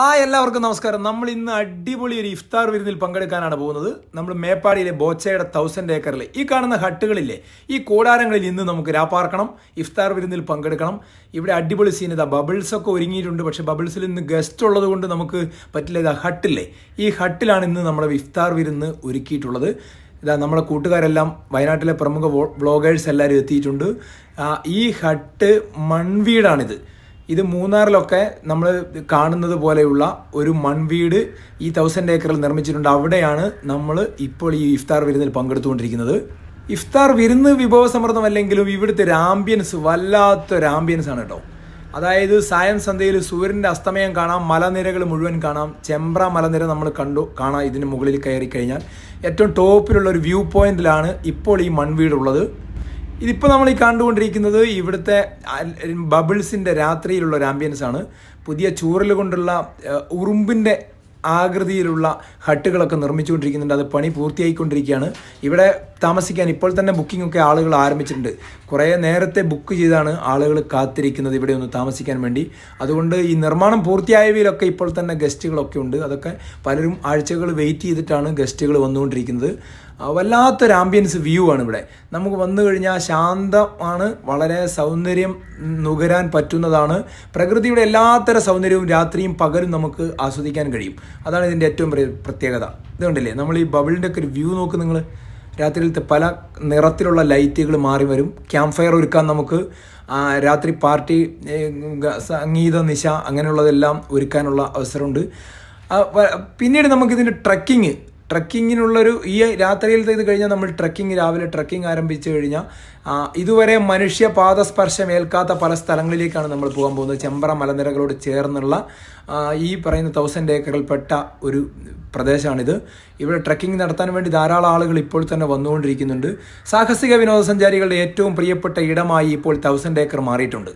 ആ എല്ലാവർക്കും നമസ്കാരം. നമ്മൾ ഇന്ന് അടിപൊളി ഒരു ഇഫ്താർ വിരുന്നിൽ പങ്കെടുക്കാനാണ് പോകുന്നത്. നമ്മൾ മേപ്പാടിയിലെ ബോച്ചയുടെ തൗസൻഡ് ഏക്കറിൽ ഈ കാണുന്ന ഹട്ടുകളില്ലേ ഈ കൂടാരങ്ങളിൽ ഇന്ന് നമുക്ക് രാപ്പാർക്കണം ഇഫ്താർ വിരുന്നിൽ പങ്കെടുക്കണം. ഇവിടെ അടിപൊളി സീൻ ഇതാ. ബബിൾസൊക്കെ ഒരുങ്ങിയിട്ടുണ്ട്. പക്ഷെ ബബിൾസിൽ ഇന്ന് ഗസ്റ്റ് ഉള്ളത് കൊണ്ട് നമുക്ക് പറ്റില്ല. ഇതാ ഹട്ടില്ലേ. ഈ ഹട്ടിലാണ് ഇന്ന് നമ്മുടെ ഇഫ്താർ വിരുന്ന് ഒരുക്കിയിട്ടുള്ളത്. ഇതാ നമ്മുടെ കൂട്ടുകാരെല്ലാം വയനാട്ടിലെ പ്രമുഖ വ്ളോഗേഴ്സ് എല്ലാവരും എത്തിയിട്ടുണ്ട്. ഈ ഹട്ട് മൺവീടാണിത്. ഇത് മൂന്നാറിലൊക്കെ നമ്മൾ കാണുന്നത് പോലെയുള്ള ഒരു മൺവീട് ഈ തൗസൻഡ് ഏക്കറിൽ നിർമ്മിച്ചിട്ടുണ്ട്. അവിടെയാണ് നമ്മൾ ഇപ്പോൾ ഈ ഇഫ്താർ വിരുന്നിൽ പങ്കെടുത്തുകൊണ്ടിരിക്കുന്നത്. ഇഫ്താർ വിരുന്ന് വിഭവസമൃദ്ധമല്ലെങ്കിലും ഇവിടുത്തെ ആംബിയൻസ് വല്ലാത്തൊരു ആംബിയൻസ് ആണ് കേട്ടോ. അതായത് സായം സന്ധ്യയിൽ സൂര്യന്റെ അസ്തമയം കാണാം മലനിരകൾ മുഴുവൻ കാണാം. ചെമ്പ്ര മലനിര നമ്മൾ കണ്ടു കാണാം ഇതിന് മുകളിൽ കയറി കഴിഞ്ഞാൽ. ഏറ്റവും ടോപ്പിലുള്ള ഒരു വ്യൂ പോയിന്റിലാണ് ഇപ്പോൾ ഈ മൺവീടുള്ളത്. ഇതിപ്പോൾ നമ്മൾ ഈ കണ്ടുകൊണ്ടിരിക്കുന്നത് ഇവിടുത്തെ ബബിൾസിന്റെ രാത്രിയിലുള്ള ഒരു ആംബിയൻസ് ആണ്. പുതിയ ചൂറൽ കൊണ്ടുള്ള ഉറുമ്പിന്റെ ആകൃതിയിലുള്ള ഹട്ടുകളൊക്കെ നിർമ്മിച്ചുകൊണ്ടിരിക്കുന്നുണ്ട്. അത് പണി പൂർത്തിയായിക്കൊണ്ടിരിക്കുകയാണ്. ഇവിടെ താമസിക്കാൻ ഇപ്പോൾ തന്നെ ബുക്കിംഗ് ഒക്കെ ആളുകൾ ആരംഭിച്ചിട്ടുണ്ട്. കുറേ നേരത്തെ ബുക്ക് ചെയ്താണ് ആളുകൾ കാത്തിരിക്കുന്നത് ഇവിടെ ഒന്ന് താമസിക്കാൻ വേണ്ടി. അതുകൊണ്ട് ഈ നിർമ്മാണം പൂർത്തിയായവയിലൊക്കെ ഇപ്പോൾ തന്നെ ഗസ്റ്റുകളൊക്കെ ഉണ്ട്. അതൊക്കെ പലരും ആഴ്ചകൾ വെയിറ്റ് ചെയ്തിട്ടാണ് ഗസ്റ്റുകൾ വന്നുകൊണ്ടിരിക്കുന്നത്. വല്ലാത്തൊരു ആംബിയൻസ് വ്യൂ ആണ് ഇവിടെ. നമുക്ക് വന്നു കഴിഞ്ഞാൽ ശാന്തമാണ് വളരെ സൗന്ദര്യം നുകരാൻ പറ്റുന്നതാണ്. പ്രകൃതിയുടെ എല്ലാത്തരം സൗന്ദര്യവും രാത്രിയും പകലും നമുക്ക് ആസ്വദിക്കാൻ കഴിയും. അതാണ് ഇതിന്റെ ഏറ്റവും പ്ര- പ്രത്യേകത. ഇതുകൊണ്ടല്ലേ നമ്മൾ ഈ ബബിളിന്റെ ഒക്കെ ഒരു വ്യൂ നോക്ക് നിങ്ങൾ രാത്രിയിലത്തെ പല നിറത്തിലുള്ള ലൈറ്റുകൾ മാറി വരും. ക്യാമ്പ് ഫയർ ഒരുക്കാൻ നമുക്ക് രാത്രി പാർട്ടി സംഗീത നിശ അങ്ങനെയുള്ളതെല്ലാം ഒരുക്കാനുള്ള അവസരമുണ്ട്. പിന്നീട് നമുക്കിതിന്റെ ട്രക്കിങ് ട്രക്കിങ്ങിനുള്ളൊരു ഈ രാത്രിയിലത്തെ ഇത് കഴിഞ്ഞാൽ നമ്മൾ ട്രക്കിംഗ് രാവിലെ ട്രക്കിംഗ് ആരംഭിച്ചു കഴിഞ്ഞാൽ ഇതുവരെ മനുഷ്യ പാദസ്പർശം ഏൽക്കാത്ത പല സ്ഥലങ്ങളിലേക്കാണ് നമ്മൾ പോകാൻ പോകുന്നത്. ചെമ്പറ മലനിരകളോട് ചേർന്നുള്ള ഈ പറയുന്ന തൗസൻഡ് ഏക്കറിൽപ്പെട്ട ഒരു പ്രദേശമാണിത്. ഇവിടെ ട്രക്കിംഗ് നടത്താൻ വേണ്ടി ധാരാളം ആളുകൾ ഇപ്പോൾ തന്നെ വന്നുകൊണ്ടിരിക്കുന്നുണ്ട്. സാഹസിക വിനോദസഞ്ചാരികളുടെ ഏറ്റവും പ്രിയപ്പെട്ട ഇടമായി ഇപ്പോൾ തൗസൻഡ് ഏക്കർ മാറിയിട്ടുണ്ട്.